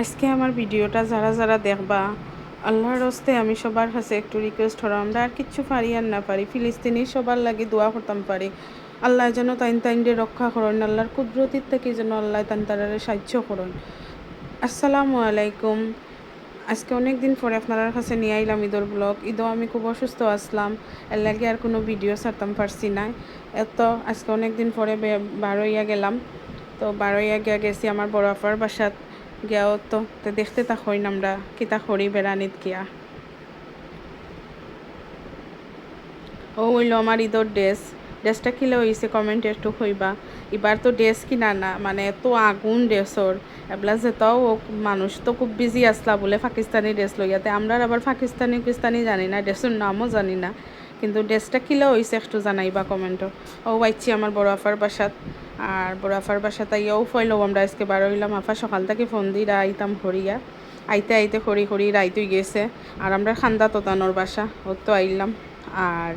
আজকে আমার ভিডিওটা যারা যারা দেখবা, আল্লাহর হস্তে আমি সবার কাছে একটু রিকোয়েস্ট হলাম আমরা আর কিচ্ছু পারি আর না পারি, ফিলিস্তিনি সবার লাগে দোয়া করতাম পারি। আল্লাহ যেন তাইন তাইনরে রক্ষা করেন, আল্লাহর কুদরতির থেকে যেন আল্লাহ তান তারারে সাহায্য করেন। আসসালামু আলাইকুম। আজকে অনেক দিন পরে আপনার কাছে নিয়ে আইলাম ঈদর ব্লগ ঈদও আমি খুব অসুস্থ আসলাম, এর লাগে আর কোনো ভিডিও ছাড়তাম পারছি না। এত, আজকে অনেক দিন পরে বারোইয়া গেলাম, তো বারোইয়া গিয়া গেছি আমার বড় আপার বাসাত। গিয়াও তো তো দেখতে তা হইন আমরা কিতা করি বেড়ানিত গিয়া ও হইল আমার ঈদর ড্রেস। ড্রেসটা কিলে হয়েছে কমেন্টে একটু হইবা। এবার তো ড্রেস কিনা না মানে এত আগুন ড্রেসর। এবলা যেটাও ও মানুষ তো খুব বিজি আসলা বলে পাকিস্তানি ড্রেস লইয়াতে আমরা আবার পাকিস্তানি কিস্তানি জানি না, ড্রেসের নামও জানি না। কিন্তু ড্রেসটা কিলে হয়েছে একটু জানাইবা কমেন্টও ও বাইছি আমার বড় আফার বাসাত। আর বড় বাসা তাই ইয়াও ফইলো আমরা আজকে বারো হইলাম আফা। সকাল থেকে ফোন দিয়ে আইতাম হরিয়া আইতে আইতে খড়ি খড়ি রাইতই গেছে। আর আমরা খান্দা তোতানোর বাসা ওর তো আইলাম। আর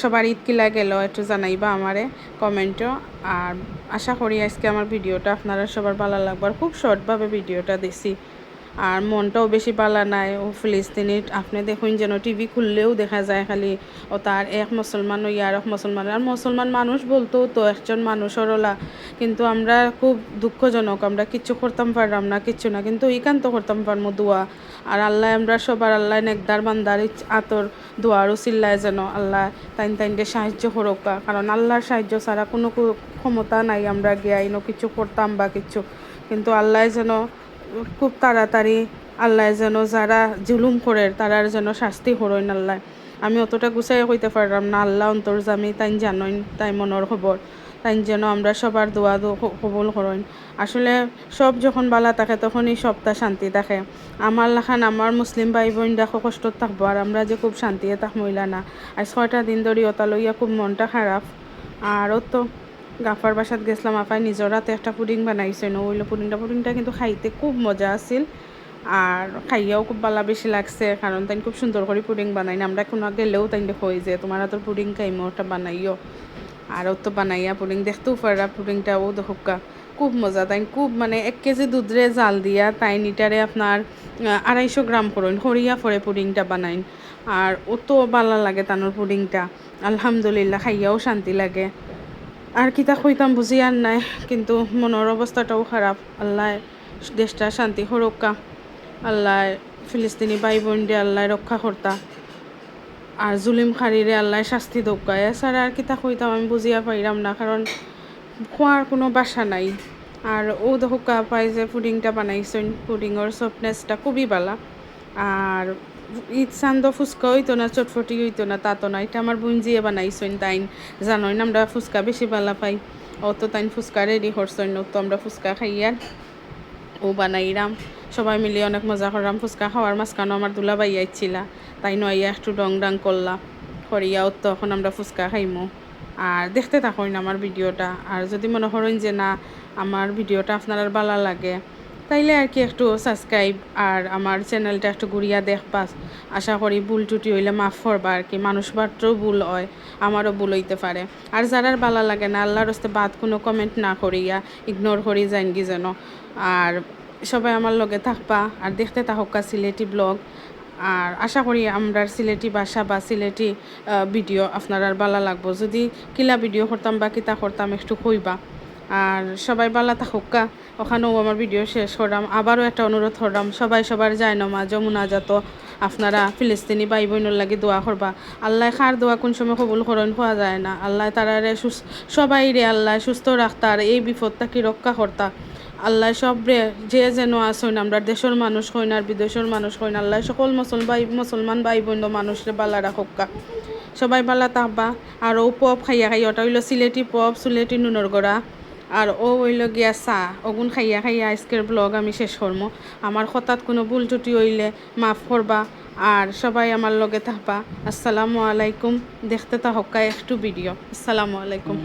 সবার ঈদ কিলা গেল, একটু জানাইবা আমারে, কমেন্টও। আর আশা করি আজকে আমার ভিডিওটা আপনারা সবার ভালো লাগবার খুব শর্টভাবে ভিডিওটা দিছি। আর মনটাও বেশি পালা নাই। ও ফিলিস্তিনির আপনি দেখুন যেন টিভি খুললেও দেখা যায় খালি ও তার এক মুসলমান ও ইয়ার এক মুসলমান। আর মুসলমান মানুষ বলতো তো একজন মানুষের ওলা। কিন্তু আমরা খুব দুঃখজনক, আমরা কিচ্ছু করতাম পারলাম না, কিচ্ছু না। কিন্তু ইকান্ত করতাম পারমো দোয়া। আর আল্লাহ, আমরা সবার আল্লাহ নেকদার বান্দার আতর দোয়ারও চিল্লায় যেন আল্লাহ তাইন তাইনকে সাহায্য করোকা কারণ আল্লাহর সাহায্য ছাড়া কোনো ক্ষমতা নাই, আমরা গিয়া ইনো কিছু করতাম বা কিছু। কিন্তু আল্লাহ যেন খুব তাড়াতাড়ি আল্লাহ যেন যারা জুলুম করে, তারার যেন শাস্তি হরইন আল্লাহ। আমি অতটা গুছাই কইতে পারলাম না, আল্লাহ অন্তর্জামি তাই জানইন, তাই মনের খবর তাই যেন আমরা সবার দোয়া দো কবুল করইন আসলে সব যখন বালা থাকে, তখনই সবটা শান্তি থাকে। আমার লাখান আমার মুসলিম ভাই বোন দেখো কষ্ট থাকব, আর আমরা যে খুব শান্তিতে থাক মহিলা না। আজ ছয়টা দিন ধরে ওটা লইয়া খুব মনটা খারাপ। আর তো গাফার বাসাত গেছিলাম আপাই নিজের হাতে একটা পুডিং বানাইছে ন। ওইলো পুডিংটা পুডিংটা কিন্তু খাইতে খুব মজা আছিল। আর খাইয়াও খুব ভালো বেশি লাগছে কারণ তাই খুব সুন্দর করে পুডিং বানাই না। আমরা কোনো গেলেও তাই কই যে তোমার হাতের পুডিং খাইমো ওটা বানাইও আর তো বানাইয়া পুডিং দেখতেও পারা পুডিংটাও দেখুকা। খুব মজা তাই খুব মানে এক কেজি দুধরে জাল দিয়া তাই নিটারে আপনার আড়াইশো গ্রাম করইন হরিয়া ফরে পুডিংটা বানাইন। আর ও তো ভালো লাগে তানোর পুডিংটা। আলহামদুলিল্লাহ, খাইয়াও শান্তি লাগে। আর কিতা কইতাম বুঝি আর নাই, কিন্তু মনের অবস্থাটাও খারাপ আল্লাহ দেশটা শান্তি সুরক্ষা আল্লাহ ফিলিস্তিনি ভাই বোন দিয়ে আল্লাহ রক্ষা কর্তা আর জুলিম খারিরে আল্লাহ শাস্তি দৌকা এছাড়া আর কিতা কইতাম, আমি বুঝিয়া পাইরাম না কারণ খোয়ার কোনো বাসা নাই। আর ও দেখা পাই যে পুডিংটা বানাইছেন পুডিংয়ের সফটনেসটা খুবই ভালা আর ঈদ চান্দ ফুচকা হইতো না, চটফটি হইতো না, তা তো না। এটা আমার বুঞ্জিয়ে বানাইছেন তাইন জানোই না আমরা ফুচকা বেশি ভালা পাই। ও তো তাইন ফুচকা রেডি করছেন, ও তো আমরা ফুচকা খাইয়ার ও বানাইরাম। সবাই মিলে অনেক মজা করলাম। ফুচকা খাওয়ার মাঝখানে আমার দুলা বাই আইছিলা তাই নইয়া একটু ডং ডাং করলা। করিয়াও তো এখন আমরা ফুচকা খাইমো। আর দেখতে থাকুন আমার ভিডিওটা। আর যদি মনে করেন যে না, আমার ভিডিওটা আপনার আর ভালো লাগে তাইলে আর কি একটু সাবস্ক্রাইব আর আমার চ্যানেলটা একটু ঘুরিয়া দেখবা। আশা করি ভুল টুটি হইলে মাফ করবা আর কি। মানুষ মাত্রও ভুল হয়, আমারও ভুল হইতে পারে। আর যারার ভালো লাগে না, আল্লাহর হস্তে বাদ কোনো কমেন্ট না করিয়া ইগনোর করি কি যেন। আর সবাই আমার লগে থাকবা আর দেখতে থাকা সিলেটি ব্লগ আর আশা করি আমরা সিলেটি ভাষা বা সিলেটি ভিডিও আপনার ভালো লাগবো। যদি কিলা ভিডিও করতাম বা কিতা করতাম একটু কইবা। আর সবাই ভালো থাকুকা ওখানেও আমার ভিডিও শেষ করলাম আবারও একটা অনুরোধ করলাম সবাই সবার যায় নমা যমুনা যত। আপনারা ফিলিস্তিনি ভাই বোনের লাগে দোয়া করবা। আল্লাহ খার দোয়া কোন সময় কবুল করেন পাওয়া যায় না। আল্লাহ তারারে সুস সবাই রে আল্লাহ, সুস্থ রাখতা আর এই বিপদটা কি রক্ষা করতা? আল্লাহ সব রে যে যেন আসুন আমরা দেশের মানুষ হইন আর বিদেশের মানুষ হইন, আল্লাহ সকল মুসলমান মুসলমান ভাই বোন মানুষরে বালা রাখকা সবাই বালা থাকবা। আর ও পপ খাইয়া খাইয়া, ওটা হইল সিলেটি পপ, সিলেটি নুনর গড়া আর ও হইল গিয়া চা। অগুন খাইয়া খাইয়া আজকের ব্লগ আমি শেষ করব আমার হঠাৎ কোনো ভুল টুটি হইলে মাফ করবা আর সবাই আমার লগে থাকবা। আসসালামু আলাইকুম। দেখতে থাকা একটু ভিডিও আসসালামু আলাইকুম।